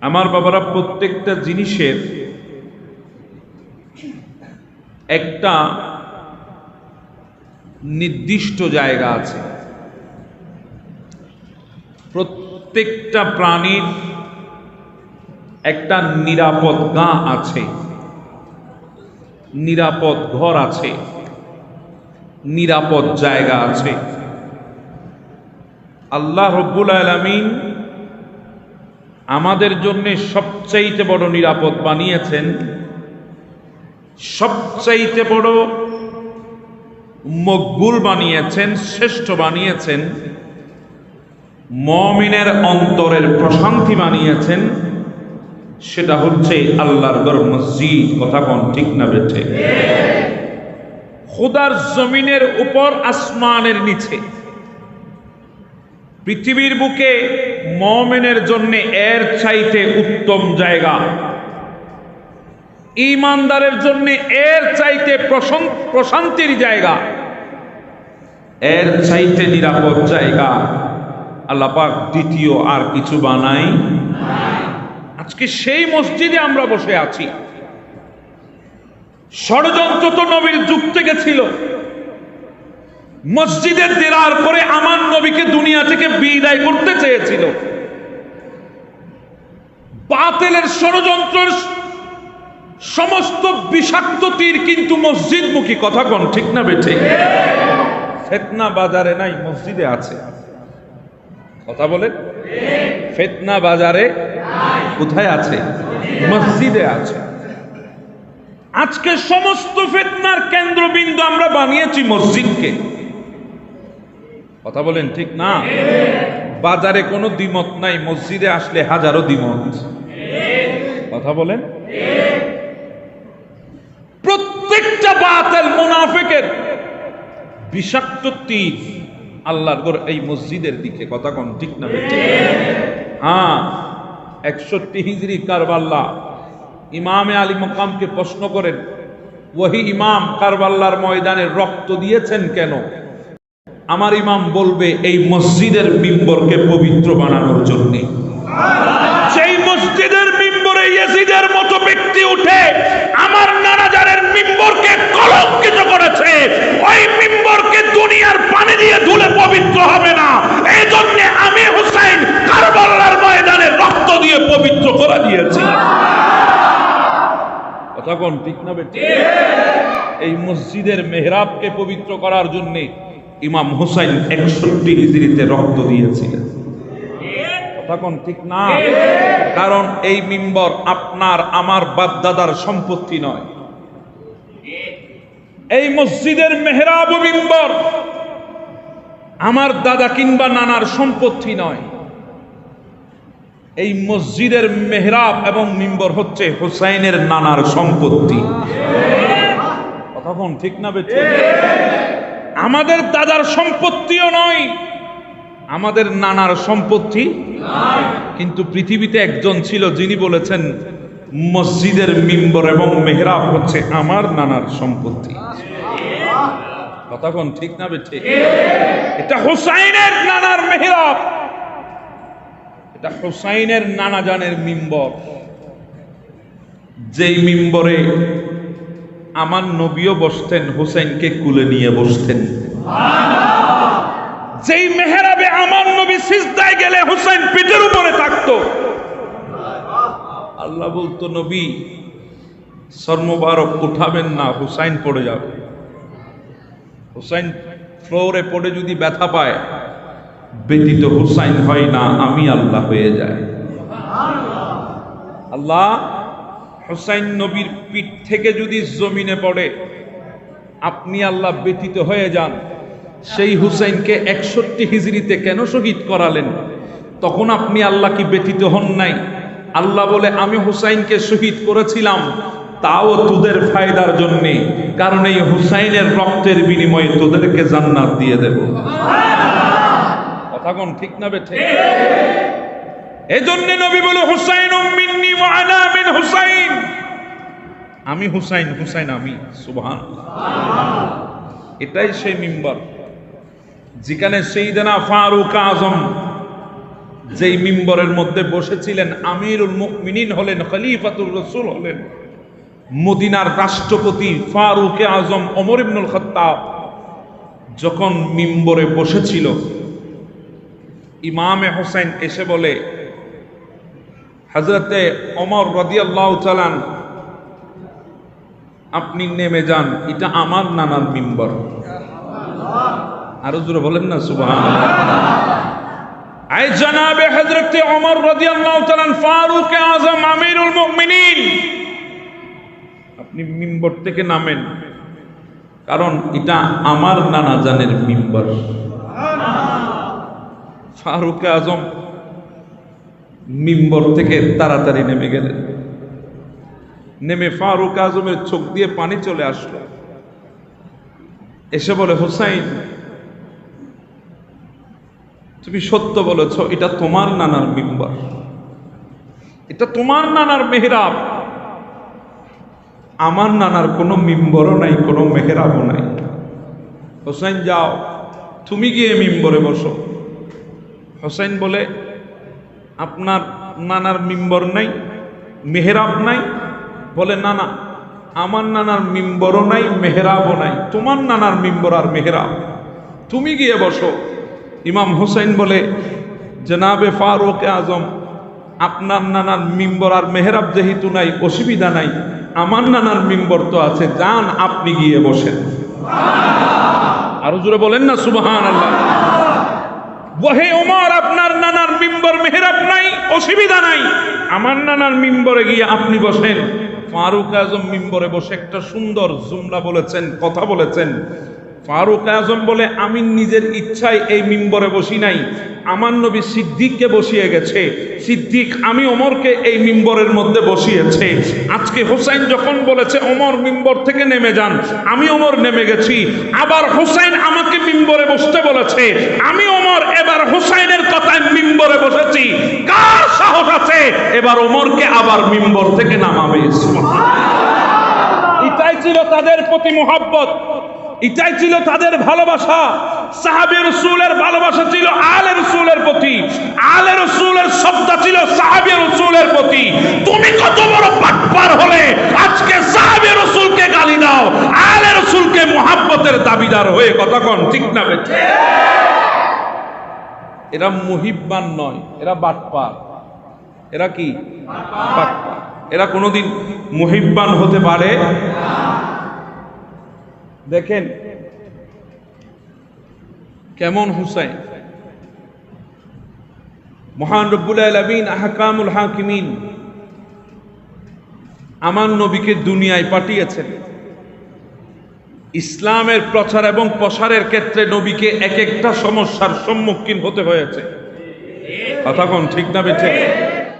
আমার বাবারা প্রত্যেকটা জিনিসের একটা নির্দিষ্ট জায়গা আছে। প্রত্যেকটা প্রাণীর একটা নিরাপদ গা আছে, নিরাপদ ঘর আছে, নিরাপদ জায়গা আছে। আল্লাহ রব্বুল আলমিন আমাদের জন্য সবচাইতে বড় নিরাপদ বানিয়েছেন, সবচাইতে বড় মকবুল বানিয়েছেন, শ্রেষ্ঠ বানিয়েছেন, মমিনের অন্তরের প্রশান্তি বানিয়েছেন, সেটা হচ্ছে আল্লাহর গর মসজিদ। কথা কোন ঠিক না বেঠে? খোদার জমিনের উপর আসমানের নিচে। পৃথিবীর বুকে মমেনের জন্যে এর চাইতে উত্তম জায়গা। ইমানদারের জন্য এর চাইতে প্রশান- প্রশান্তির জায়গা। এর চাইতে নিরাপদ জায়গা। আল্লাপাক দ্বিতীয় আর কিছু বানাই আজকে সেই মসজিদে আমরা বসে আছি। ষড়যন্ত্র তো নবীর যুগ থেকে ছিল। মসজিদের দেরার পরে আমার নবীকে দুনিয়া থেকে বিদায় করতে চেয়েছিল। বাতিলের ষড়যন্ত্রের সমস্ত বিষাক্ত তীর কিন্তু মসজিদমুখী, কথা কোন ঠিক না বেঠে? ফেতনা বাজারে নাই, মসজিদে আছে। কথা বলেন? ফেতনা বাজারে কোথায় আছে? মসজিদে আছে। আজকে সমস্ত ফেতনার কেন্দ্রবিন্দু আমরা বানিয়েছি মসজিদকে। কথা বলেন ঠিক না? বাজারে কোনো দ্বিমত নাই, মসজিদে আসলে হাজারো দ্বিমত। কথা বলেন? প্রত্যেকটা বাতেল মুনাফিকের বিষাক্ত তীর আল্লাহর গর এই মসজিদের দিকে, কথা কোন ঠিক না? হ্যাঁ একষট্টি হিজরি কারবাল্লা। ইমামে আলী মকামকে প্রশ্ন করেন, ওহি ইমাম, কারবাল্লার ময়দানে রক্ত দিয়েছেন কেন? আমার ইমাম বলবে, এই মসজিদের মিম্বরকে পবিত্র বানানোর জন্যে। সেই মসজিদের মিম্বরে ইয়াজিদের মতো ব্যক্তি উঠে আমার নানাজারের মিম্বরকে কলঙ্কিত করেছে। ওই মিম্বরকে দুনিয়ার পানি দিয়ে ধুলে পবিত্র হবে না। এই জন্য আমি হুসাইন কারবালার ময়দানে রক্ত দিয়ে পবিত্র করে দিয়েছি। কথা কোন ঠিক না বেটি এই মসজিদের মেহরাবকে পবিত্র করার জন্য ইমাম হুসাইন একষট্টি হিজড়িতে রক্ত দিয়েছিলেন। কোন ঠিক না? কারণ এই মিম্বর আপনার, আমার বাপদাদার সম্পত্তি নয়। এই মসজিদের মেহরাব মিম্বর আমার দাদা কিংবা নানার সম্পত্তি নয়। এই মসজিদের মেহরাব এবং মিম্বর হচ্ছে হোসাইনের নানার সম্পত্তি। কথা কোন ঠিক না বেঠে আমাদের দাদার সম্পত্তিও নয় আমাদের নানার সম্পত্তি কিন্তু পৃথিবীতে একজন ছিল যিনি বলেছেন মসজিদের মিম্বর এবং মেহরাব হচ্ছে আমার নানার সম্পত্তি। কোন ঠিক না বেঠে এটা হোসাইনের নানার মেহরাব। এটা হোসাইনের নানাজানের মিম্বর। যেই মিম্বরে আমার নবীও বসতেন হোসেনকে কুলে নিয়ে বসতেন। যেই মেহরাবে আমার নবী সিজদায় গেলে হোসেন পিঠের উপরে থাকতো। আল্লাহ বলতো, নবী, সর্মবারক উঠাবেন না, হুসাইন পড়ে যাবে। হুসাইন ফ্লোরে পড়ে যদি ব্যথা পায়, ব্যতীত হুসাইন হয় না, আমি আল্লাহ হয়ে যায় আল্লাহ হুসাইন নবীর পিঠ থেকে যদি জমিনে পড়ে আপনি আল্লাহ ব্যতীত হয়ে যান। সেই হুসাইনকে একষট্টি হিজড়িতে কেন শহীদ করালেন? তখন আপনি আল্লাহ কি ব্যতীত হন নাই? আল্লাহ বলে আমি হুসাইনকে শহীদ করেছিলাম তাও তোদের ফায়দার জন্যে। কারণ এই হুসাইনের রক্তের বিনিময়ে তোদেরকে জান্নাত দিয়ে দেব। কথা কোন ঠিক না বেঠে এজন্য নবী বলে হুসাইন মিন্নি ওয়া আনা মিন হুসাইন। আমি হুসাইন হুসাইন আমি সুবহান এটাই সেই মিম্বর যেখানে সেইদানা ফারুক আজম যেই মিম্বরের মধ্যে বসেছিলেন, আমিরুল মুকমিনিন হলেন, খলিফাতুর রসুল হলেন, মদিনার রাষ্ট্রপতি ফারুকে আজম অমর ইবনুল খত্তাব যখন মিম্বরে বসেছিল, ইমামে হোসেন এসে বলে হজরতে অমর রদিয়াল্লাহ চালান আপনি নেমে যান, এটা আমার নানার মিম্বর। আরও জোরে বলেন না সুবাহ আই জনাবে অমর চালান আজম আপনি নামেন এটা আমার নানা ফারুক আজম মিম্বর থেকে তাড়াতাড়ি নেমে গেলেন নেমে ফারুক আজমের চোখ দিয়ে পানি চলে আসলো। এসে বলে, হোসাইন, তুমি সত্য বলেছ, এটা তোমার নানার মিম্বর। এটা তোমার নানার মেহরাব। আমার নানার কোনো মিম্বরও নাই, কোনো মেহরাবও নাই। হোসাইন, যাও, তুমি গিয়ে মিম্বরে বসো। হোসাইন বলে আপনার নানার মিম্বর নাই, মেহরাব নাই। বলে না না আমার নানার মিম্বরও নাই, মেহরাবও নাই। তোমার নানার মিম্বর আর মেহরাব। তুমি গিয়ে বসো। ইমাম হোসেন বলে, জনাবে ফারুক আজম, আপনার নানার মিম্বর আর মেহরাব যেহেতু নাই, অসুবিধা নাই। আমার নানার মিম্বর তো আছে, যান আপনি গিয়ে বসেন। আরও জোরে বলেন না সুবহান আল্লাহ ওহে ওমর আপনার নানার মিম্বর মেহরাব নাই, অসুবিধা নাই। আমার নানার মিম্বরে গিয়ে আপনি বসেন। ফারুক আজম মিম্বরে বসে একটা সুন্দর জুমলা বলেছেন, কথা বলেছেন। ফারুক আজম বলে আমি নিজের ইচ্ছায় এই মিম্বরে বসি নাই। আমার নবী সিদ্দিককে বসিয়ে গেছে। সিদ্দিক, আমি ওমরকে এই মিম্বরের মধ্যে বসিয়েছে। আজকে হোসাইন যখন বলেছে, ওমর, মিম্বর থেকে নেমে যান। আমি ওমর নেমে গেছি। আবার হোসাইন আমাকে মিম্বরে বসতে বলেছে। আমি ওমর, এবার হোসাইনের কথায় মিম্বরে বসেছি। কার সাহস আছে? এবার ওমরকে আবার মিম্বর থেকে নামাবে। এটাই ছিল তাদের প্রতি মোহাব্বত। এটাই ছিল তাদের ভালোবাসা। সাহাবি রসুলের ভালোবাসা ছিল আলে রসুলের প্রতি। আলে রসুলের শব্দ ছিল সাহাবি রসুলের প্রতি। তুমি কত বড় পাটপার হলে আজকে সাহাবি রসুলকে গালি দাও। আলে রসুলকে মোহাব্বতের দাবিদার হয়ে কন, ঠিক না বেঠে? এরা মুহিব্বান নয়, এরা বাটপার। এরা কি? এরা কোনোদিন মুহিব্বান হতে পারে দেখেন, কেমন হুসাইন? মহান রব্বুল আলমিন, আহকামুল হাকিমিন আমার নবীকে দুনিয়ায় পাঠিয়েছেন। ইসলামের প্রচার এবং প্রসারের ক্ষেত্রে নবীকে এক একটা সমস্যার সম্মুখীন হতে হয়েছে। কথা কোন, ঠিক না বেঠে